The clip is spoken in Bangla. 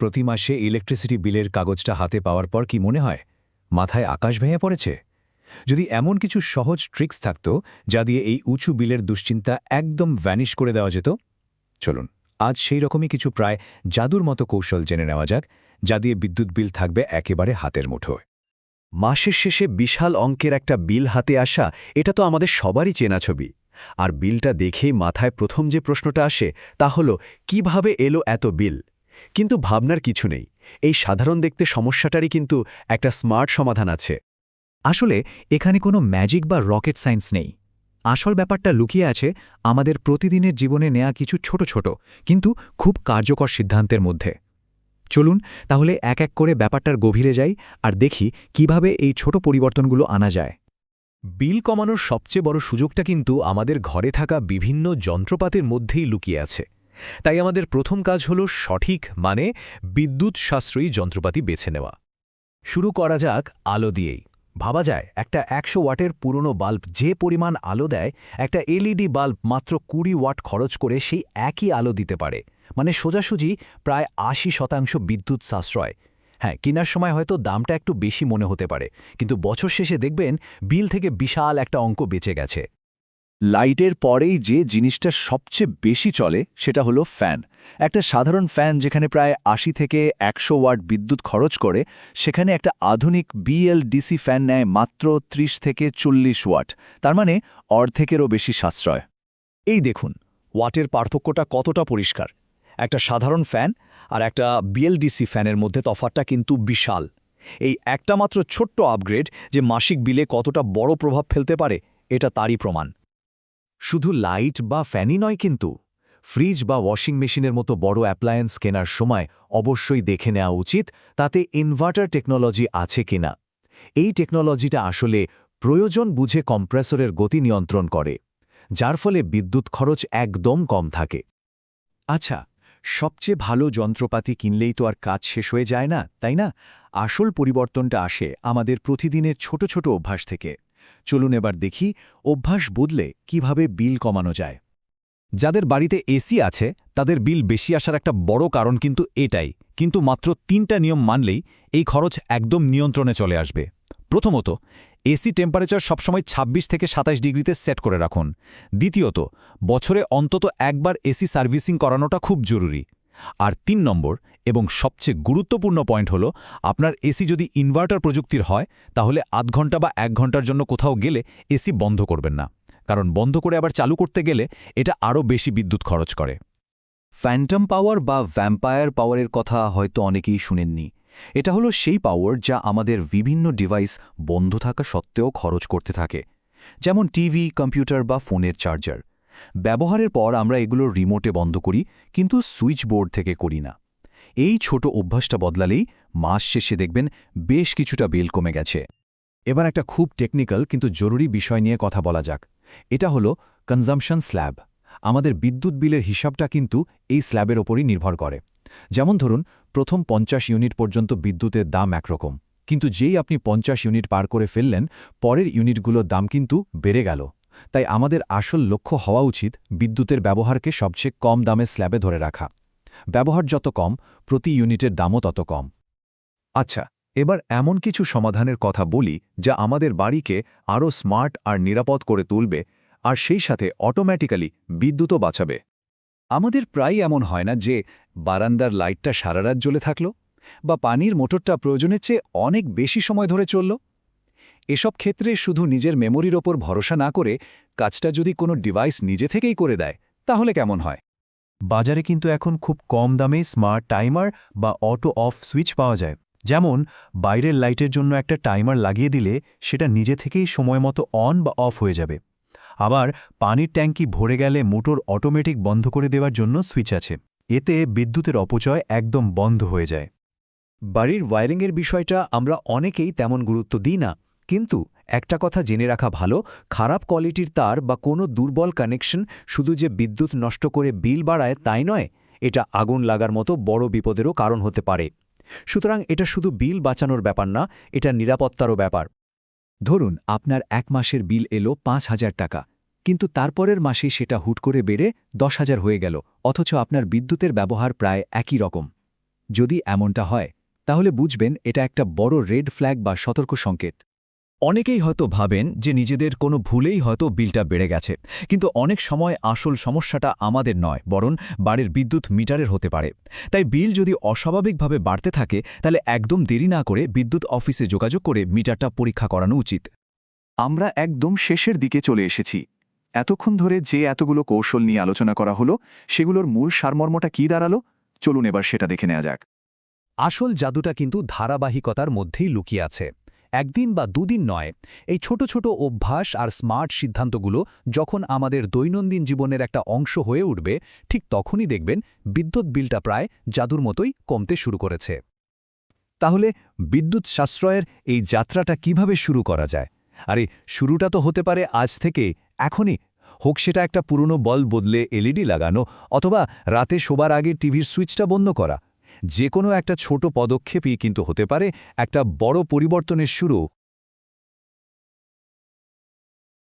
প্রতি মাসে ইলেকট্রিসিটি বিলের কাগজটা হাতে পাওয়ার পর কি মনে হয়? মাথায় আকাশ ভেঙে পড়েছে? যদি এমন কিছু সহজ ট্রিক্স থাকত, যা দিয়ে এই উঁচু বিলের দুশ্চিন্তা একদম ভ্যানিশ করে দেওয়া যেত? চলুন, আজ সেই রকমই কিছু প্রায় জাদুর মতো কৌশল জেনে নেওয়া যাক, যা দিয়ে বিদ্যুৎ বিল থাকবে একেবারে হাতের মুঠোয় মাসের শেষে বিশাল অঙ্কের একটা বিল হাতে আসা, এটা তো আমাদের সবারই চেনা ছবি। আর বিলটা দেখেই মাথায় প্রথম যে প্রশ্নটা আসে, তা হল, কীভাবে এলো এত বিল কিন্তু ভাবনার কিছু নেই। এই সাধারণ দেখতে সমস্যাটারই কিন্তু একটা স্মার্ট সমাধান আছে। আসলে, এখানে কোনো ম্যাজিক বা রকেট সায়েন্স নেই। আসল ব্যাপারটা লুকিয়ে আছে আমাদের প্রতিদিনের জীবনে নেয়া কিছু ছোট ছোট, কিন্তু খুব কার্যকর সিদ্ধান্তের মধ্যে। চলুন, তাহলে এক এক করে ব্যাপারটার গভীরে যাই আর দেখি কীভাবে এই ছোট পরিবর্তনগুলো আনা যায়। বিল কমানোর সবচেয়ে বড় সুযোগটা কিন্তু আমাদের ঘরে থাকা বিভিন্ন যন্ত্রপাতির মধ্যেই লুকিয়ে আছে। তাই আমাদের প্রথম কাজ হল সঠিক মানে বিদ্যুৎ সাশ্রয়ী যন্ত্রপাতি বেছে নেওয়া। শুরু করা যাক আলো দিয়েই। ভাবা যায়, একটা একশো ওয়াটের পুরনো বাল্ব যে পরিমাণ আলো দেয়, একটা এলইডি বাল্ব মাত্র কুড়ি ওয়াট খরচ করে সেই একই আলো দিতে পারে। মানে সোজাসুজি প্রায় আশি শতাংশ বিদ্যুৎ সাশ্রয় হ্যাঁ কেনার সময় হয়তো দামটা একটু বেশি মনে হতে পারে, কিন্তু বছর শেষে দেখবেন বিল থেকে বিশাল একটা অঙ্ক বেঁচে গেছে। লাইটের পরেই যে জিনিসটা সবচেয়ে বেশি চলে সেটা হলো ফ্যান। একটা সাধারণ ফ্যান যেখানে প্রায় আশি থেকে একশো ওয়াট বিদ্যুৎ খরচ করে, সেখানে একটা আধুনিক বিএলডিসি ফ্যান নেয় মাত্র ৩০ থেকে চল্লিশ ওয়াট, তার মানে অর্ধেকেরও বেশি সাশ্রয়। এই দেখুন, ওয়াটের পার্থক্যটা কতটা পরিষ্কার। একটা সাধারণ ফ্যান আর একটা বিএলডিসি ফ্যানের মধ্যে তফাতটা কিন্তু বিশাল। এই একটা মাত্র ছোট্ট আপগ্রেড যে মাসিক বিলে কতটা বড় প্রভাব ফেলতে পারে, এটা তারই প্রমাণ। শুধু লাইট বা ফ্যানই নয় কিন্তু, ফ্রিজ বা ওয়াশিং মেশিনের মতো বড় অ্যাপ্লায়েন্স কেনার সময় অবশ্যই দেখে নেওয়া উচিত তাতে ইনভার্টার টেকনোলজি আছে কিনা এই টেকনোলজিটা আসলে প্রয়োজন বুঝে কম্প্রেসরের গতি নিয়ন্ত্রণ করে, যার ফলে বিদ্যুৎ খরচ একদম কম থাকে। আচ্ছা সবচেয়ে ভালো যন্ত্রপাতি কিনলেই তো আর কাজ শেষ হয়ে যায় না, তাই না? আসল পরিবর্তনটা আসে আমাদের প্রতিদিনের ছোট ছোট অভ্যাস থেকে। চলুন এবার দেখি অভ্যাস বদলে কীভাবে বিল কমানো যায়। যাদের বাড়িতে এসি আছে, তাদের বিল বেশি আসার একটা বড় কারণ কিন্তু এটাই। কিন্তু মাত্র তিনটা নিয়ম মানলেই এই খরচ একদম নিয়ন্ত্রণে চলে আসবে। প্রথমত, এসি টেম্পারেচার সবসময় ২৬ থেকে ২৭ ডিগ্রিতে সেট করে রাখুন। দ্বিতীয়ত, বছরে অন্তত একবার এসি সার্ভিসিং করানোটা খুব জরুরি। আর তিন নম্বর এবং সবচেয়ে গুরুত্বপূর্ণ পয়েন্ট হলো, আপনার এসি যদি ইনভার্টার প্রযুক্তির হয়, তাহলে আধ ঘণ্টা বা এক ঘণ্টার জন্য কোথাও গেলে এসি বন্ধ করবেন না। কারণ বন্ধ করে আবার চালু করতে গেলে এটা আরও বেশি বিদ্যুৎ খরচ করে। ফ্যান্টম পাওয়ার বা ভ্যাম্পায়ার পাওয়ারের কথা হয়তো অনেকেই শুনেননি। এটা হলো সেই পাওয়ার যা আমাদের বিভিন্ন ডিভাইস বন্ধ থাকা সত্ত্বেও খরচ করতে থাকে। যেমন টিভি কম্পিউটার বা ফোনের চার্জার ব্যবহারের পর আমরা এগুলো রিমোটে বন্ধ করি, কিন্তু সুইচ বোর্ড থেকে করি না। এই ছোট অভ্যাসটা বদলালেই মাস শেষে দেখবেন বেশ কিছুটা বিল কমে গেছে। এবার একটা খুব টেকনিক্যাল কিন্তু জরুরি বিষয় নিয়ে কথা বলা যাক। এটা হলো কনজামশন স্ল্যাব আমাদের বিদ্যুৎ বিলের হিসাবটা কিন্তু এই স্ল্যাবের ওপরই নির্ভর করে। যেমন ধরুন, প্রথম পঞ্চাশ ইউনিট পর্যন্ত বিদ্যুতের দাম একরকম। কিন্তু যেই আপনি পঞ্চাশ ইউনিট পার করে ফেললেন, পরের ইউনিটগুলোর দাম কিন্তু বেড়ে গেল। তাই আমাদের আসল লক্ষ্য হওয়া উচিত বিদ্যুতের ব্যবহারকে সবচেয়ে কম দামে স্ল্যাবে ধরে রাখা। ব্যবহার যত কম, প্রতি ইউনিটের দামও তত কম। আচ্ছা এবার এমন কিছু সমাধানের কথা বলি যা আমাদের বাড়িকে আরও স্মার্ট আর নিরাপদ করে তুলবে আর সেই সাথে অটোম্যাটিক্যালি বিদ্যুৎও বাঁচাবে। আমাদের প্রায় এমন হয় না যে বারান্দার লাইটটা সারারাত জ্বলে থাকল বা পানির মোটরটা প্রয়োজনের চেয়ে অনেক বেশি সময় ধরে চলল। এসব ক্ষেত্রে শুধু নিজের মেমোরির ওপর ভরসা না করে কাজটা যদি কোনো ডিভাইস নিজে থেকেই করে দেয়, তাহলে কেমন হয়? বাজারে কিন্তু এখন খুব কম দামে স্মার্ট টাইমার বা অটো অফ সুইচ পাওয়া যায়। যেমন, বাইরের লাইটের জন্য একটা টাইমার লাগিয়ে দিলে সেটা নিজে থেকেই সময় মতো অন বা অফ হয়ে যাবে। আবার, পানির ট্যাঙ্কি ভরে গেলে মোটর অটোমেটিক বন্ধ করে দেওয়ার জন্য সুইচ আছে। এতে বিদ্যুতের অপচয় একদম বন্ধ হয়ে যায়। বাড়ির ওয়ারিংয়ের বিষয়টা আমরা অনেকেই তেমন গুরুত্ব দিই না। কিন্তু একটা কথা জেনে রাখা ভালো, খারাপ কোয়ালিটির তার বা কোনো দুর্বল কানেকশন শুধু যে বিদ্যুৎ নষ্ট করে বিল বাড়ায় তাই নয়, এটা আগুন লাগার মতো বড় বিপদেরও কারণ হতে পারে। সুতরাং এটা শুধু বিল বাঁচানোর ব্যাপার না, এটা নিরাপত্তারও ব্যাপার। ধরুন, আপনার এক মাসের বিল এলো পাঁচ হাজার টাকা, কিন্তু তারপরের মাসেই সেটা হুট করে বেড়ে দশ হাজার হয়ে গেল, অথচ আপনার বিদ্যুতের ব্যবহার প্রায় একই রকম। যদি এমনটা হয়, তাহলে বুঝবেন এটা একটা বড় রেড ফ্ল্যাগ বা সতর্ক সংকেত। অনেকেই হয়তো ভাবেন যে নিজেদের কোনো ভুলেই হয়তো বিলটা বেড়ে গেছে। কিন্তু অনেক সময় আসল সমস্যাটা আমাদের নয় বরং বাড়ির বিদ্যুৎ মিটারের হতে পারে। তাই বিল যদি অস্বাভাবিকভাবে বাড়তে থাকে তাহলে একদম দেরি না করে বিদ্যুৎ অফিসে যোগাযোগ করে মিটারটা পরীক্ষা করানো উচিত। আমরা একদম শেষের দিকে চলে এসেছি। এতক্ষণ ধরে যে এতগুলো কৌশল নিয়ে আলোচনা করা হলো সেগুলোর মূল সারমর্মটা কী দাঁড়াল? চলুন এবার সেটা দেখে নেওয়া যাক। আসল জাদুটা কিন্তু ধারাবাহিকতার মধ্যেই লুকিয়ে আছে। একদিন বা দুদিন নয়, এই ছোট ছোট অভ্যাস আর স্মার্ট সিদ্ধান্তগুলো যখন আমাদের দৈনন্দিন জীবনের একটা অংশ হয়ে উঠবে, ঠিক তখনই দেখবেন বিদ্যুৎ বিলটা প্রায় জাদুর মতোই কমতে শুরু করেছে। তাহলে বিদ্যুৎ সাশ্রয়ের এই যাত্রাটা কীভাবে শুরু করা যায়? আরে, শুরুটা তো হতে পারে আজ থেকে, এখনই। হোক সেটা একটা পুরনো বল বদলে এলইডি লাগানো, অথবা রাতে শোবার আগে টিভির সুইচটা বন্ধ করা। যে কোনো একটা ছোট পদক্ষেপই কিন্তু হতে পারে। একটা বড় পরিবর্তনের শুরু